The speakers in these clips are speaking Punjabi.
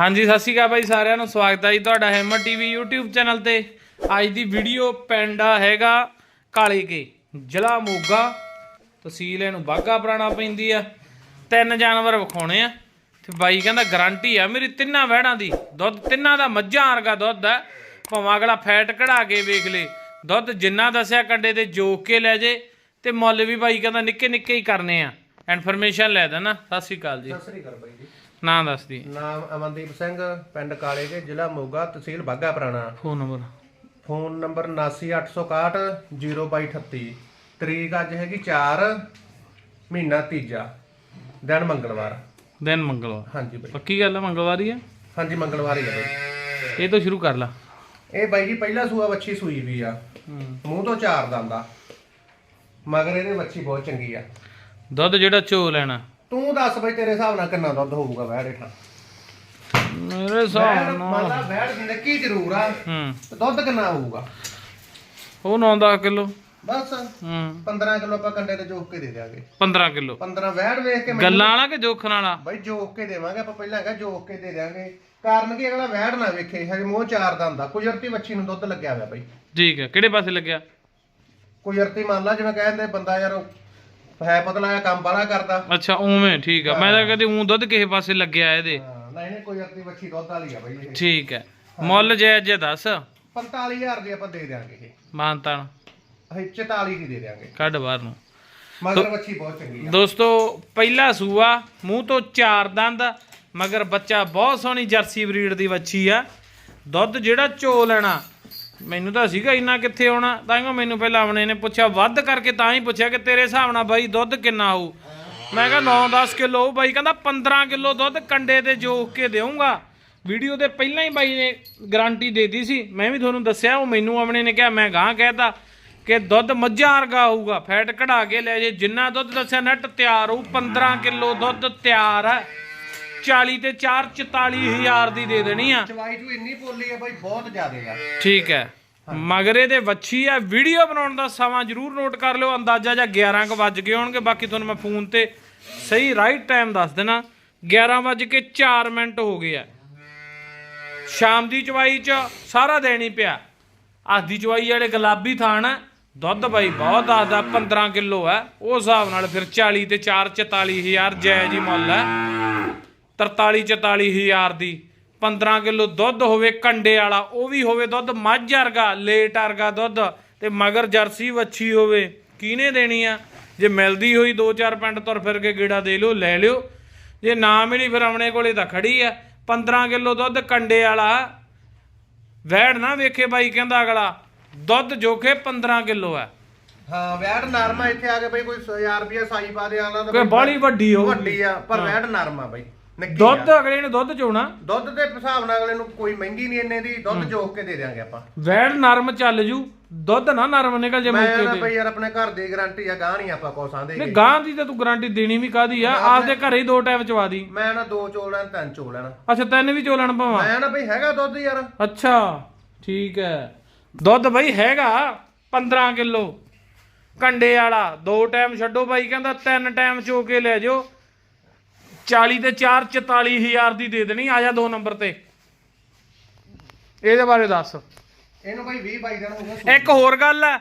ਹਾਂਜੀ, ਸਤਿ ਸ਼੍ਰੀ ਅਕਾਲ ਬਾਈ ਸਾਰਿਆਂ ਨੂੰ, ਸਵਾਗਤ ਹੈ ਜੀ ਤੁਹਾਡਾ ਹੈਮਰ ਟੀਵੀ YouTube ਚੈਨਲ ਤੇ। ਅੱਜ ਦੀ ਵੀਡੀਓ ਪੈਂਡਾ ਹੈਗਾ ਕਾਲੇ ਕੇ, ਜ਼ਿਲ੍ਹਾ ਮੋਗਾ। ਤਹਿਸੀਲ ਇਹਨੂੰ ਬਾਗਾ ਪੁਰਾਣਾ ਪੈਂਦੀ ਆ। ਤਿੰਨ ਜਾਨਵਰ ਵਿਖਾਉਣੇ ਆ। ਤੇ ਬਾਈ ਕਹਿੰਦਾ ਗਾਰੰਟੀ ਆ, ਮੇਰੀ ਤਿੰਨਾਂ ਵਹਿੜਾਂ ਦੀ। ਦੁੱਧ, ਤਿੰਨਾਂ ਦਾ ਮੱਝਾਂ ਵਰਗਾ ਦੁੱਧ ਆ। ਭਾਵੇਂ ਅਗਲਾ ਫੈਟ ਕਢਾ ਕੇ ਵੇਖ ਲੇ। ਦੁੱਧ ਜਿੰਨਾ ਦੱਸਿਆ ਕੰਡੇ ਤੇ ਜੋਕ ਕੇ ਲੈ ਜੇ। ਤੇ ਮੁੱਲ ਵੀ ਬਾਈ ਕਹਿੰਦਾ ਨਿੱਕੇ ਨਿੱਕੇ ਹੀ ਕਰਨੇ ਆ। ਇਨਫੋਰਮੇਸ਼ਨ ਲੈ ਦੇਣਾ। ਸਤਿ ਸ਼੍ਰੀ ਅਕਾਲ ਜੀ। ਸਤਿ ਸ੍ਰੀ ਅਕਾਲ ਬਾਈ ਜੀ। ਨਾਂ ਦੱਸ ਦੀ। ਨਾਮ ਅਮਨਦੀਪ ਸਿੰਘ ਪਿੰਡ ਕਾਲੇ ਕੇ ਜ਼ਿਲ੍ਹਾ ਮੋਗਾ ਤਹਿਸੀਲ ਬਾਗਾ ਪੁਰਾਣਾ। Phone number. ਫੋਨ ਨੰਬਰ 7981610238 ਤਰੀਕ ਅੱਜ ਹੈਗੀ 4 ਮਹੀਨਾ ਤੀਜਾ। ਦਿਨ ਮੰਗਲਵਾਰ। ਦਿਨ ਮੰਗਲਵਾਰ। ਹਾਂਜੀ ਬਾਈ। ਪੱਕੀ ਗੱਲ ਹੈ ਮੰਗਲਵਾਰ ਹੀ ਆ? ਹਾਂਜੀ ਮੰਗਲਵਾਰ ਹੀ ਆ ਬਾਈ। ਇਹ ਤੋਂ ਸ਼ੁਰੂ ਕਰ ਲਾ। ਇਹ ਬਾਈ ਜੀ ਪਹਿਲਾ ਸੂਆ ਵੱਛੀ ਸੂਈ ਵੀ ਆ। ਮੂੰਹ ਤੋਂ ਚਾਰ ਦੰਦਾ ਮਗਰ ਇਹਦੇ ਵੱਛੀ ਬਹੁਤ ਚੰਗੀ ਆ। ਦੁੱਧ ਜਿਹੜਾ ਚੋ ਲੈਣਾ। ਤੂੰ ਦੱਸ ਬਾਈ ਤੇਰੇ ਹਿਸਾਬ ਨਾਲ ਕਿੰਨਾ ਦੁੱਧ ਹੋਊਗਾ ਵਹਿੜ ਹੇਠਾਂ? ਮੇਰੇ ਹਿਸਾਬ ਨਾਲ ਮੰਨ ਲਾ ਵਹਿੜ ਨਿੱਕੀ ਜ਼ਰੂਰ ਆ। ਹੂੰ। ਤੇ ਦੁੱਧ ਕਿੰਨਾ ਹੋਊਗਾ? ਉਹ 9-10 ਕਿਲੋ। ਬਸ। ਹੂੰ। 15 ਕਿਲੋ ਆਪਾਂ ਕੰਡੇ ਤੇ ਜੋਕ ਕੇ ਦੇ ਦਿਆਂਗੇ। 15 ਕਿਲੋ। 15 ਵਹਿੜ ਵੇਖ ਕੇ ਮੈਨੂੰ- ਗੱਲਾਂ ਵਾਲਾ ਕਿ ਜੋਖਣ ਵਾਲਾ? ਬਾਈ ਜੋਕ ਕੇ ਦੇਵਾਂਗੇ ਆਪਾਂ ਪਹਿਲਾਂ ਹੈਗਾ ਜੋਕ ਕੇ ਦੇ ਦਿਆਂਗੇ। ਕਾਰਨ ਕੀ ਅਗਲਾ ਵਹਿੜ ਨਾ ਵੇਖੇ ਹਜੇ ਮੂੰਹ ਚਾਰ ਦਾ ਹੁੰਦਾ। ਕੁਜਰਤੀ ਵੱਛੀ ਨੂੰ ਦੁੱਧ ਲੱਗਿਆ ਹੋਇਆ ਬਾਈ। ਠੀਕ ਹੈ ਕਿਹੜੇ ਪਾਸੇ ਲੱਗਿਆ? ਕੁਜਰਤੀ ਮੰਨ ਲਾ ਜਿਵੇਂ ਕਹਿੰਦੇ ਬੰਦਾ ਯਾਰ ਹੈ ਪਤਲਾ ਆ ਕੰਮ ਬਾਲਾ ਕਰਦਾ। ਅੱਛਾ ਉਵੇਂ ਠੀਕ ਆ। ਮੈਂ ਤਾਂ ਕਹਦੀ ਉਂ ਦੁੱਧ ਕਿਸੇ ਪਾਸੇ ਲੱਗਿਆ ਇਹਦੇ। ਹਾਂ, ਨਹੀਂ ਨਹੀਂ ਕੁਜਰਤੀ ਵੱਛੀ ਦੁੱਧ ਵਾਲੀ ਆ ਬਾਈ ਇਹ। ਠੀਕ ਹੈ। ਮੁੱਲ ਜੈ ਜੇ ਦੱਸ। 45000 ਦੀ ਆਪਾਂ ਦੇ ਦਿਆਂਗੇ ਇਹ। ਮਾਨਤਾਨ ਅਸੀਂ 44 ਦੀ ਦੇ ਦਿਆਂਗੇ। ਕੱਢ ਬਾਹਰ ਨੂੰ। ਮਗਰ ਵੱਛੀ ਬਹੁਤ ਚੰਗੀ ਆ। ਦੋਸਤੋ ਪਹਿਲਾ ਸੂਆ ਮੂੰਹ ਤੋਂ ਚਾਰ ਦੰਦ ਮਗਰ ਬੱਚਾ ਬਹੁਤ ਸੋਹਣੀ ਜਰਸੀ ਬਰੀਡ ਦੀ ਵੱਛੀ ਆ। ਦੁੱਧ ਜਿਹੜਾ ਚੋ ਲੈਣਾ ਮੈਨੂੰ ਤਾਂ ਸੀਗਾ ਇੰਨਾ ਕਿੱਥੇ ਆਉਣਾ? ਤਾਂ ਹੀ ਮੈਨੂੰ ਪਹਿਲਾਂ ਆਵਣੇ ਨੇ ਪੁੱਛਿਆ, ਵੱਧ ਕਰਕੇ ਤਾਂ ਹੀ ਪੁੱਛਿਆ ਕਿ ਤੇਰੇ ਹਿਸਾਬ ਨਾਲ ਬਾਈ ਦੁੱਧ ਕਿੰਨਾ ਹੋਊ? ਮੈਂ ਕਿਹਾ 9-10 ਕਿਲੋ ਬਾਈ, ਕਹਿੰਦਾ 15 ਕਿਲੋ ਦੁੱਧ ਕੰਡੇ ਤੇ ਜੋਖ ਕੇ ਦੇਊਂਗਾ। ਵੀਡੀਓ ਦੇ ਪਹਿਲਾਂ ਹੀ ਬਾਈ ਨੇ ਗਾਰੰਟੀ ਦੇਤੀ ਸੀ। ਮੈਂ ਵੀ ਤੁਹਾਨੂੰ ਦੱਸਿਆ, ਉਹ ਮੈਨੂੰ ਆਵਣੇ ਨੇ ਕਿਹਾ, ਮੈਂ ਗਾਂ ਕਹਿਤਾ ਕਿ ਦੁੱਧ ਮੱਝਾਂ ਵਰਗਾ ਹੋਊਗਾ। ਫੈਟ ਕਢਾ ਕੇ ਲੈ ਜੇ, ਜਿੰਨਾ ਦੁੱਧ ਦੱਸਿਆ ਨੱਟ ਤਿਆਰ ਹੋਊ 15 ਕਿਲੋ ਦੁੱਧ ਤਿਆਰ ਹੈ। 40 ਤੇ 4 44 ਹਜ਼ਾਰ ਦੀ ਦੇ ਦੇਣੀ ਆ। ਚਵਾਈ ਚੂ ਇੰਨੀ ਪੋਲੀ ਆ ਬਾਈ ਬਹੁਤ ਜ਼ਿਆਦੇ ਆ। ਠੀਕ ਹੈ। ਮਗਰੇ ਦੇ ਵੱਛੀ ਆ ਵੀਡੀਓ ਬਣਾਉਣ ਦਾ ਸਮਾਂ ਜਰੂਰ ਨੋਟ ਕਰ ਲਿਓ ਅੰਦਾਜ਼ਾ ਜਾਂ 11 ਕੁ ਵੱਜ ਗਏ ਹੋਣਗੇ ਬਾਕੀ ਤੁਹਾਨੂੰ ਮੈਂ ਫੋਨ ਤੇ ਸਹੀ ਰਾਈਟ ਟਾਈਮ ਦੱਸ ਦੇਣਾ। 11 ਵੱਜ ਕੇ 4 ਮਿੰਟ ਹੋ ਗਏ ਆ। ਸ਼ਾਮ ਦੀ ਚਵਾਈ ਚ ਸਾਰਾ ਹੀ ਪਿਆ। ਅੱਜ ਦੀ ਚਵਾਈ ਜਿਹੜੇ ਗੁਲਾਬੀ ਆ। ਦੁੱਧ ਬਾਈ ਬਹੁਤ ਆਦਾ 15 ਕਿਲੋ ਹੈ ਉਹ ਹਿਸਾਬ ਨਾਲ ਫਿਰ 40 ਤੇ 4 44 ਹਜ਼ਾਰ ਜਾਇਜ਼ ਹੀ ਮੁੱਲ ਹੈ 43 44 ਹਜ਼ਾਰ ਦੀ। 15 ਕਿਲੋ ਦੁੱਧ ਹੋਵੇ ਕੰਡੇ ਵਾਲਾ ਉਹ ਵੀ ਹੋਵੇ ਦੁੱਧ ਮੱਝ ਵਰਗਾ ਲੇਟ ਵਰਗਾ ਦੁੱਧ ਤੇ ਮਗਰ ਜਰਸੀ ਵੱਛੀ ਹੋਵੇ ਕਿਹਨੇ ਦੇਣੀ ਆ? ਜੇ ਮਿਲਦੀ ਹੋਈ 2-4 ਪਿੰਡ ਤੁਰ ਫਿਰ ਕੇ ਗੇੜਾ ਦੇ ਲਿਓ ਲੈ ਲਿਓ। ਜੇ ਨਾ ਮਿਲੀ ਫਿਰ ਆਪਣੇ ਕੋਲੇ ਤਾਂ ਖੜੀ ਆ। 15 ਕਿਲੋ ਦੁੱਧ ਕੰਡੇ ਵਾਲਾ ਵੈੜ ਨਾ ਵੇਖੇ ਬਾਈ ਕਹਿੰਦਾ ਅਗਲਾ ਦੁੱਧ ਜੋਖੇ 15 ਕਿਲੋ ਆ। ਹਾਂ ਵੈਟ ਨਰਮ ਆ ਇੱਥੇ ਆ ਕੇ ਬਈ ਕੋਈ 1000 ਰੁਪਏ ਸਾਈ ਪਾ ਦੇ ਆਲਾ ਕੋਈ ਬਾਹਲੀ ਵੱਡੀ ਹੋ ਵੱਡੀ ਆ ਪਰ ਵੈਟ ਨਰਮ ਆ ਬਈ। ਨਿੱਕੀ ਦੁੱਧ ਆ। ਅਗਲੇ ਨੇ ਦੁੱਧ ਚੋਣਾ। ਦੁੱਧ ਦੇ ਹਿਸਾਬ ਨਾਲ ਅਗਲੇ ਨੂੰ ਕੋਈ ਮਹਿੰਗੀ ਨਹੀਂ ਇੰਨੇ ਦੀ ਦੁੱਧ ਜੋਕ ਕੇ ਦੇ ਦਿਆਂਗੇ ਆਪਾਂ। ਵੈੜ ਨਰਮ ਚੱਲ ਜੂ। ਦੁੱਧ ਨਾ ਨਰਮ ਨਿਕਲ ਜੇ ਮੈਂ ਮੌਕੇ ਨਾ ਤੇ। ਬਈ ਯਾਰ ਆਪਣੇ ਘਰ ਦੀ ਗਾਰੰਟੀ ਆ ਗਾਹ ਨਹੀਂ ਆਪਾਂ ਕੋ ਸਾਂਦੇ ਨਹੀਂ ਗਾਂ ਦੀ ਤਾਂ ਤੂੰ ਗਾਰੰਟੀ ਦੇਣੀ ਵੀ ਕਾਦੀ ਆ? ਆਪਦੇ ਘਰੇ ਹੀ ਦੋ ਟਾਈਮ ਚਵਾ ਦੀ। ਮੈਂ ਨਾ ਦੋ ਚੋਲ ਲੈਣ ਤਿੰਨ ਚੋਲ ਲੈਣ। ਅੱਛਾ ਤੈਨੂੰ ਵੀ ਚੋਲਣ ਪਵਾਂ ਮੈਂ ਨਾ ਬਈ ਹੈਗਾ ਦੁੱਧ ਯਾਰ। ਅੱਛਾ ਠੀਕ ਹੈ। ਦੁੱਧ ਬਈ ਹੈਗਾ 15 ਕਿਲੋ। ਕੰਡੇ ਵਾਲਾ ਦੋ ਟਾਈਮ ਛੱਡੋ ਬਾਈ ਕਹਿੰਦਾ ਤਿੰਨ ਟਾਈਮ ਚੋ ਕੇ ਲੈ ਜਾਓ। 40 ਤੇ 4 44 ਹਜ਼ਾਰ ਦੀ ਦੇ ਦੇਣੀ ਆ ਜਾ ਦੋ ਨੰਬਰ ਤੇ। ਇਹਦੇ ਬਾਰੇ ਦੱਸ। ਇਹਨੂੰ ਬਈ 20 22 ਦਿਨ ਹੋ ਗਏ ਇੱਕ ਹੋਰ ਗੱਲ ਹੈ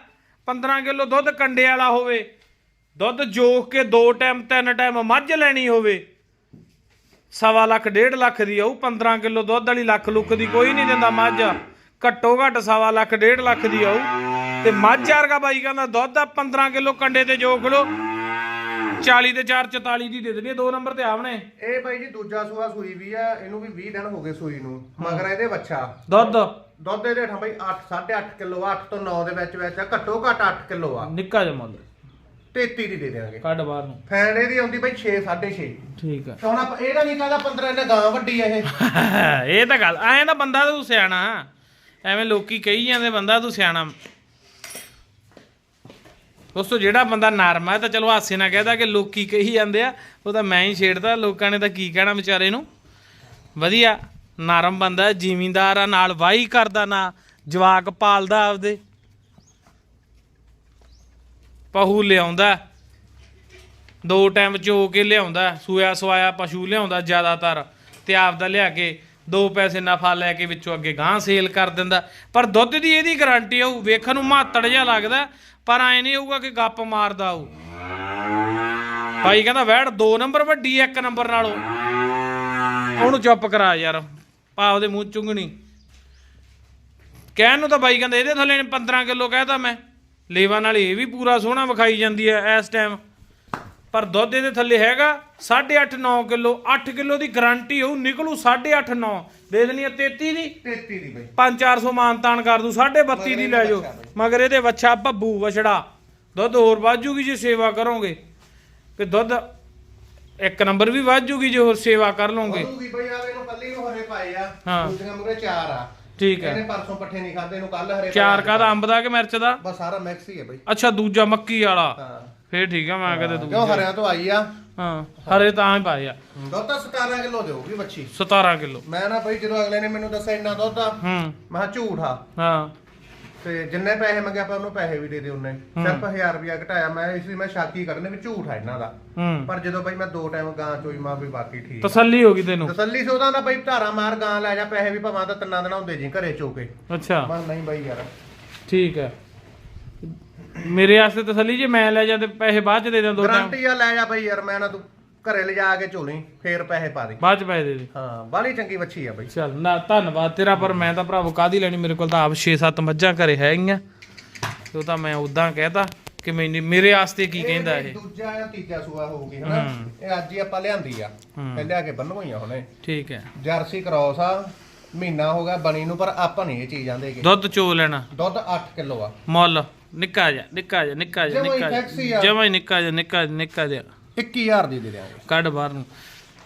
15 ਕਿਲੋ ਦੁੱਧ ਕੰਡੇ ਵਾਲਾ ਹੋਵੇ ਦੁੱਧ ਜੋਖ ਕੇ ਦੋ ਟਾਈਮ ਤਿੰਨ ਟਾਈਮ ਮੱਝ ਲੈਣੀ ਹੋਵੇ ਸਵਾ ਲੱਖ ਡੇਢ ਲੱਖ ਦੀ ਆਊ 15 ਕਿਲੋ ਦੁੱਧ ਵਾਲੀ ਲੱਖ ਲੁੱਖ ਦੀ ਕੋਈ ਨਹੀਂ ਦਿੰਦਾ ਮੱਝ। ਘੱਟੋ ਘੱਟ ਸਵਾ ਲੱਖ ਡੇਢ ਲੱਖ ਦੀ ਆਊ। ਤੇ ਮੱਝ ਵਰਗਾ ਬਾਈ ਕਹਿੰਦਾ ਦੁੱਧ ਆ 15 ਕਿਲੋ ਕੰਡੇ ਤੇ ਜੋਖ ਲੋ 40 ਤੇ 4 44 ਦੀ ਦੇ ਦੇਣੀ ਦੋ ਨੰਬਰ ਤੇ ਆਵਣੇ ਇਹ ਬਾਈ ਜੀ ਦੂਜਾ ਸੂਆ ਸੂਈ ਵੀ ਆ ਇਹਨੂੰ ਵੀ 20 ਦਿਨ ਹੋ ਗਏ ਸੂਈ ਨੂੰ ਮਗਰ ਇਹਦੇ ਬੱਚਾ। ਦੁੱਧ। ਦੁੱਧ ਇਹਦੇ ਠਾ ਬਈ 8 8.5 ਕਿਲੋ 8 ਤੋਂ 9 ਦੇ ਵਿੱਚ ਵਿੱਚ ਆ ਘੱਟੋ ਘੱਟ 8 ਕਿਲੋ ਆ। ਨਿੱਕਾ ਜਿਹਾ ਮੁੱਲ। 33 ਦੀ ਦੇ ਦੇਵਾਂਗੇ ਕੱਢ ਬਾਹਰ ਨੂੰ। ਫੈਨ ਇਹਦੀ ਆਉਂਦੀ ਬਈ 6 6.5 ਠੀਕ ਆ। ਹੁਣ ਆਪਾਂ ਇਹਦਾ ਨਹੀਂ ਕਹਦਾ 15 ਇਹਨੇ ਗਾਂ ਵੱਡੀ ਆ ਇਹ। ਇਹ ਤਾਂ ਗੱਲ ਐਂ ਤਾਂ ਬੰਦਾ ਤੂੰ ਸਿਆਣਾ। ਐਵੇਂ ਲੋਕੀ ਕਹੀ ਜਾਂਦੇ ਬੰਦਾ ਤੂੰ ਸਿਆਣਾ। ਦੋਸਤੋ, ਜਿਹੜਾ ਬੰਦਾ ਨਰਮ ਹੈ ਤਾਂ ਚਲੋ ਹਾਸੇ ਨਾਲ ਕਹਦਾ ਕਿ ਲੋਕੀ ਕਹੀ ਜਾਂਦੇ ਆ, ਉਹ ਤਾਂ ਮੈਂ ਹੀ ਛੇੜਦਾ, ਲੋਕਾਂ ਨੇ ਤਾਂ ਕੀ ਕਹਿਣਾ ਵਿਚਾਰੇ ਨੂੰ? ਵਧੀਆ, ਨਰਮ ਬੰਦਾ, ਜ਼ਿਮੀਂਦਾਰ ਆ, ਨਾਲ ਵਾਹੀ ਕਰਦਾ ਨਾ, ਜਵਾਕ ਪਾਲਦਾ ਆਪਦੇ। ਪਹੂ ਲਿਆਉਂਦਾ, ਦੋ ਟਾਈਮ ਚੋ ਕੇ ਲਿਆਉਂਦਾ ਸੂਆ ਸਵਾਇਆ ਪਸ਼ੂ ਲਿਆਉਂਦਾ ਜ਼ਿਆਦਾਤਰ, ਤੇ ਆਪਦਾ ਲਿਆ ਕੇ ਦੋ ਪੈਸੇ ਨਫਾ ਲੈ ਕੇ ਵਿੱਚੋਂ ਅੱਗੇ ਗਾਂ ਸੇਲ ਕਰ ਦਿੰਦਾ। ਪਰ ਦੁੱਧ ਦੀ ਇਹਦੀ ਗਾਰੰਟੀ ਆਊ, ਵੇਖਣ ਨੂੰ ਮਾਤੜ ਜਿਹਾ ਲੱਗਦਾ, ਪਰ ਐ ਨਹੀਂ ਹੋਊਗਾ ਕਿ ਗੱਪ ਮਾਰਦਾ ਆਊ। ਭਾਈ ਕਹਿੰਦਾ, ਵੈੜ 2 ਨੰਬਰ ਵੱਡੀ ਐ 1 ਨੰਬਰ ਨਾਲੋਂ। ਉਹਨੂੰ ਚੁੱਪ ਕਰਾ ਯਾਰ, ਪਾ ਉਹਦੇ ਮੂੰਹ ਚੁੰਗਣੀ। ਕਹਿਣ ਨੂੰ ਤਾਂ ਬਾਈ ਕਹਿੰਦਾ, ਇਹਦੇ ਥੱਲੇ ਨੇ 15 ਕਿਲੋ ਕਹਿਤਾ ਮੈਂ। ਲੇਵਾ ਨਾਲ ਇਹ ਵੀ ਪੂਰਾ ਸੋਹਣਾ ਵਿਖਾਈ ਜਾਂਦੀ ਹੈ ਇਸ ਟਾਈਮ ਪਰ ਦੁੱਧ ਇਹਦੇ ਥੱਲੇ ਹੈਗਾ 8.5 9 ਕਿਲੋ 8 ਕਿਲੋ ਦੀ ਗਾਰੰਟੀ ਹੋਊ ਨਿਕਲੂ 8.5 9 ਦੇ ਦੇਣੀ ਹੈ 33 ਦੀ। 33 ਦੀ ਬਈ। 5-400 ਮਾਨਤਾਨ ਕਰ ਦੂ 32.5 ਦੀ ਲੈ ਜਾਓ। ਮਗਰ ਇਹਦੇ ਵੱਛਾ ਭੱਬੂ ਵਛੜਾ। ਦੁੱਧ ਹੋਰ ਵਾਜੂਗੀ ਜੇ ਸੇਵਾ ਕਰੋਗੇ। ਤੇ ਦੁੱਧ ਇੱਕ ਨੰਬਰ ਵੀ ਵਾਜੂਗੀ ਜੇ ਹੋਰ ਸੇਵਾ ਕਰ ਲਓਗੇ। ਵਧੂਗੀ ਬਈ ਆਵੇ ਇਹਨੂੰ ਕੱਲੀ ਨੂੰ ਹਰੇ ਪਾਏ ਆ। ਹਾਂ। ਦੂਜੀਆਂ ਮੁਰੇ ਚਾਰ ਆ। ਠੀਕ ਹੈ ਇਹਨੇ ਪਰਸੋਂ ਪੱਠੇ ਨਹੀਂ ਖਾਦੇ ਇਹਨੂੰ ਕੱਲ ਹਰੇ ਚਾਰ। ਕਾਦਾ ਅੰਬ ਦਾ ਕਿ ਮਿਰਚ ਦਾ? ਬਸ ਸਾਰਾ ਮਿਕਸ ਹੀ ਹੈ ਬਈ। ਅੱਛਾ ਦੂਜਾ ਮੱਕੀ ਵਾਲਾ। ਹਾਂ। ਫੇਰ ਠੀਕ ਆ ਮੈਂ ਕਦੇ ਕਿਉਂ ਦੂਜਾ ਹਰਿਆਂ ਤੋਂ ਆਈ ਆ? ਹਾਂ ਹਰੇ ਤਾਂ ਹੀ ਪਾਏ ਆ। ਦੁੱਧ ਤਾਂ 17 ਕਿਲੋ ਦੇਊਗੀ ਬੱਚੀ 17 ਕਿਲੋ। ਮੈਂ ਨਾ ਬਈ ਜਦੋਂ ਅਗਲੇ ਨੇ ਮੈਨੂੰ ਦੱਸਿਆ ਇੰਨਾ ਦੁੱਧ ਆ ਹੂੰ। ਮੈਂ ਕਿਹਾ ਝੂਠ ਆ। ਹਾਂ। ਤੇ ਜਿੰਨੇ ਪੈਸੇ ਮੰਗੇ ਆਪਾਂ ਉਹਨੂੰ ਪੈਸੇ ਵੀ ਦੇ ਦੇ ਉਹਨੇ। ਸਿਰਫ 1000 ਰੁਪਿਆ ਘਟਾਇਆ ਮੈਂ ਇਸ ਲਈ ਮੈਂ ਸ਼ਾਕੀ ਕਰਨੇ ਵੀ ਝੂਠ ਆ ਇਹਨਾਂ ਦਾ। ਹੂੰ। ਪਰ ਜਦੋਂ ਬਈ ਮੈਂ ਦੋ ਟਾਈਮ ਗਾਂ ਚੋਈ ਮਾਂ ਵੀ ਬਾਕੀ ਠੀਕ। ਤਸੱਲੀ ਹੋ ਗਈ ਤੈਨੂੰ। ਤਸੱਲੀ ਸੋਦਾ ਦਾ ਬਈ ਧਾਰਾ ਮਾਰ ਗਾਂ ਲੈ ਜਾ ਪੈਸੇ ਵੀ ਭਾਵਾਂ ਤਾਂ ਤਿੰਨਾਂ ਦਿਨਾਂ ਹੁੰਦੇ ਜੀ ਘਰੇ ਚੋਕੇ ਅੱਛਾ। ਮੈਂ ਨਹੀਂ ਬਈ ਯਾਰ। ਠੀਕ ਹੈ ਮੇਰੇ ਵਾਸਤੇ ਤਸੱਲੀ ਜੇ ਮੈਂ ਲੈ ਜਾ ਤੇ ਪੈਸੇ ਬਾਅਦ ਚ ਦੇ ਦਾਂ ਦੋ ਟਾਈਮ ਗਰੰਟੀ ਆ ਲੈ ਜਾ ਬਈ ਯਾਰ ਮੈਂ ਨਾ ਤੂੰ ਘਰੇ ਲਿਜਾ ਕੇ ਝੋਲੀ ਫੇਰ ਪੈਸੇ ਪਾ ਦੇ। ਬਾਅਦ ਚ ਪੈਸੇ ਦੇ ਦੇ। ਹਾਂ ਬਾਲੀ ਚੰਗੀ ਵੱਛੀ ਆ ਬਈ। ਚੱਲ ਨਾ ਧੰਨਵਾਦ ਤੇਰਾ ਪਰ ਮੈਂ ਤਾਂ ਭਰਾਵੋ ਕਾਦੀ ਲੈਣੀ? ਮੇਰੇ ਕੋਲ ਤਾਂ ਆਪ 6-7 ਮੱਝਾਂ ਘਰੇ ਹੈਗੀਆਂ। ਤੇ ਉਹ ਤਾਂ ਮੈਂ ਉਦਾਂ ਕਹਿਤਾ ਕਿ ਮੈਨੂੰ ਮੇਰੇ ਵਾਸਤੇ ਕੀ ਕਹਿੰਦਾ ਇਹ? ਦੂਜਾ ਜਾਂ ਤੀਜਾ ਸੂਆ ਹੋਊਗੀ ਹਨਾ? ਇਹ ਅੱਜ ਹੀ ਆਪਾਂ ਲਿਆਂਦੀ ਆ। ਲਿਆ ਕੇ ਬੰਨਵਾਈਆਂ ਹੁਣੇ। ਠੀਕ ਹੈ। ਜਰਸੀ ਕ੍ਰੋਸ ਆ ਮਹੀਨਾ ਹੋ ਗਿਆ ਬਣੀ ਨੂੰ ਪਰ ਆਪਾਂ ਨਹੀਂ ਇਹ ਚੀਜ਼ ਆਂਦੇਗੇ ਦੁੱਧ ਚੋ ਲੈਣਾ। ਦੁੱਧ 8 ਕਿਲੋ ਆ। ਮੁੱਲ। ਨਿੱਕਾ ਜਿਹਾ ਨਿੱਕਾ ਜਿਹਾ ਨਿੱਕਾ ਜਿਹਾ ਨਿੱਕਾ ਜਿਹਾ। ਜਮਾ ਹੀ ਨਿੱਕਾ ਜਿਹਾ ਨਿੱਕਾ ਨਿੱਕਾ ਜਿਹਾ। 21000 ਦੀ ਦੇ ਦਿਆਂਗੇ ਕੱਢ ਬਾਹਰ ਨੂੰ।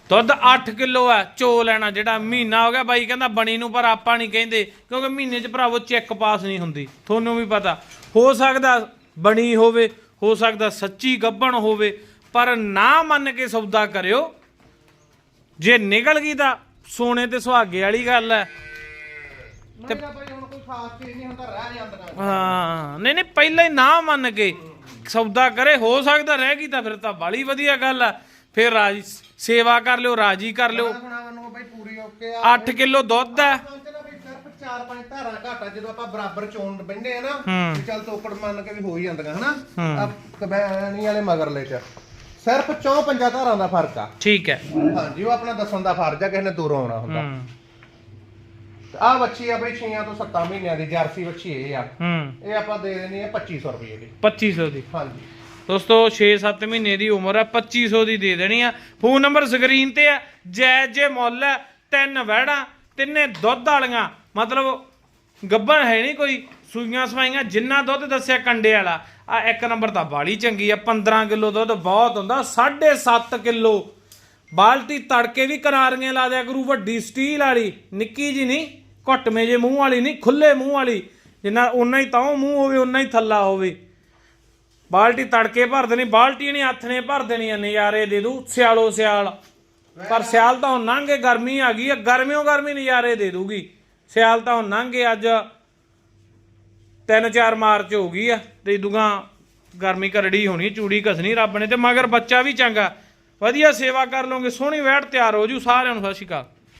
ਦੁੱਧ 8 ਕਿਲੋ ਆ ਚੋ ਲੈਣਾ ਜਿਹੜਾ ਮਹੀਨਾ ਹੋ ਗਿਆ। ਬਾਈ ਕਹਿੰਦਾ ਬਣੀ ਨੂੰ ਪਰ ਆਪਾਂ ਨਹੀਂ ਕਹਿੰਦੇ ਕਿਉਂਕਿ ਮਹੀਨੇ 'ਚ ਭਰਾਵੋ ਚੈੱਕ ਪਾਸ ਨਹੀਂ ਹੁੰਦੀ। ਤੁਹਾਨੂੰ ਵੀ ਪਤਾ। ਹੋ ਸਕਦਾ ਬਣੀ ਹੋਵੇ ਹੋ ਸਕਦਾ ਸੱਚੀ ਗੱਬਣ ਹੋਵੇ ਪਰ ਨਾ ਮੰਨ ਕੇ ਸੌਦਾ ਕਰਿਓ। ਜੇ ਨਿਕਲ ਗਈ ਤਾਂ ਸੋਨੇ ਤੇ ਸੁਹਾਗੇ ਵਾਲੀ ਗੱਲ ਹੈ। ਤੇ ਹਾਂ ਨਹੀਂ ਨਹੀਂ ਪਹਿਲਾਂ ਹੀ ਨਾ ਮੰਨ ਕੇ ਸੌਦਾ ਕਰੇ ਹੋ ਸਕਦਾ ਰਹਿ ਗਈ ਤਾਂ ਫਿਰ ਤਾਂ ਬਾਲੀ ਵਧੀਆ ਗੱਲ ਆ। ਫਿਰ ਰਾਜੀ ਸੇਵਾ ਕਰ ਲਿਓ ਰਾਜੀ ਕਰ ਲਿਓ। ਸੁਣਾ ਮੈਨੂੰ ਬਈ ਪੂਰੀ ਓਕੇ ਆ। 8 ਕਿਲੋ ਦੁੱਧ ਆ। ਚਾਰ ਪੰਜ ਧਾਰਾਂ ਘਾਟਾ ਜਦੋਂ ਆਪਾਂ ਬਰਾਬਰ ਚੋਣ ਬੈੰਦੇ ਆ ਨਾ ਚੱਲ ਤੋਕੜ ਮੰਨ ਕੇ ਵੀ ਹੋ ਹੀ ਜਾਂਦੀਆਂ ਹਨਾ? ਹੂੰ। ਆ ਕਬੈਣੀ ਵਾਲੇ ਮਗਰਲੇ ਚ ਸਿਰਫ ਚੌਂ ਪੰਜਾਂ ਧਾਰਾਂ ਦਾ ਫ਼ਰਕ ਆ। ਠੀਕ ਹੈ। ਹਾਂਜੀ ਉਹ ਆਪਣਾ ਦੱਸਣ ਦਾ ਫਰਜ਼ ਆ ਕਿਸੇ ਨੇ ਦੂਰੋਂ ਆਉਣਾ ਹੁੰਦਾ। ਆ ਬੱਚੀ ਆ ਬਈ 6 ਤੋਂ 7 ਮਹੀਨਿਆਂ ਦੀ ਜਰਸੀ ਬੱਚੀ ਇਹ ਆ। ਹੂੰ। ਇਹ ਆਪਾਂ ਦੇ ਦੇਣੀ ਹੈ 2500 ਰੁਪਏ ਦੀ। 2500 ਦੀ। ਹਾਂਜੀ। ਦੋਸਤੋ 6-7 ਮਹੀਨੇ ਦੀ ਉਮਰ ਆ 2500 ਦੀ ਦੇ ਦੇਣੀ ਆ। ਫੋਨ ਨੰਬਰ ਸਕਰੀਨ ਤੇ ਆ ਜੈ ਜੇ ਮੁੱਲ ਹੈ ਤਿੰਨ ਵਹਿੜਾਂ ਤਿੰਨੇ ਦੁੱਧ ਵਾਲੀਆਂ। ਮਤਲਬ ਗੱਬਣ ਹੈ ਨਹੀਂ ਕੋਈ ਸੂਈਆਂ ਸਵਾਈਆਂ ਜਿੰਨਾ ਦੁੱਧ ਦੱਸਿਆ ਕੰਡੇ ਵਾਲਾ। ਆ ਇੱਕ ਨੰਬਰ ਤਾਂ ਬਾੜੀ ਚੰਗੀ ਆ 15 ਕਿਲੋ ਦੁੱਧ ਬਹੁਤ ਹੁੰਦਾ 7.5 ਕਿਲੋ ਬਾਲਟੀ ਤੜਕੇ ਵੀ ਕਰਾਰੀਆਂ ਲਾ ਦਿਆ ਕਰੂ, ਵੱਡੀ ਸਟੀਲ ਵਾਲੀ। ਨਿੱਕੀ ਜੀ ਨਹੀਂ, ਘੁੱਟਵੇਂ ਜੇ ਮੂੰਹ ਵਾਲੀ ਨਹੀਂ, ਖੁੱਲੇ ਮੂੰਹ ਵਾਲੀ। ਜਿੰਨਾ ਉਨਾ ਹੀ ਤਾਂ ਮੂੰਹ ਹੋਵੇ ਉਨਾ ਹੀ ਥੱਲਾ ਹੋਵੇ। ਬਾਲਟੀ ਤੜਕੇ ਭਰ ਦੇਣੀ ਬਾਲਟੀ ਨਹੀਂ, ਹੱਥ ਭਰ ਦੇਣੀ ਆ ਨਜ਼ਾਰੇ ਦੇ ਦੂ, ਸਿਆਲੋ ਸਿਆਲ। ਪਰ ਸਿਆਲ ਤਾਂ ਹੁਣ ਲੰਘ ਗਏ ਗਰਮੀ ਆ ਗਈ ਆ ਗਰਮੀਓ ਗਰਮੀ ਨਜ਼ਾਰੇ ਦੇ ਦੂਗੀ। ਸਿਆਲ ਤਾਂ ਹੁਣ ਲੰਘ ਗਏ ਅੱਜ। 3-4 ਮਾਰਚ ਹੋ ਗਈ ਆ, ਤੇ ਦੁਗਾ ਗਰਮੀ ਕਰੜੀ ਹੋਣੀ, ਚੂੜੀ ਘਸਣੀ ਰੱਬ ਨੇ, ਤੇ ਮਗਰ ਬੱਚਾ ਵੀ ਚੰਗਾ। ਵਧੀਆ ਸੇਵਾ ਕਰ ਲਓਗੇ ਸੋਹਣੀ ਵੈਟ ਤਿਆਰ ਹੋ ਜੂ ਸਾਰਿਆਂ ਨੂੰ ਸਤਿ ਸ਼੍ਰੀ ਅਕਾਲ।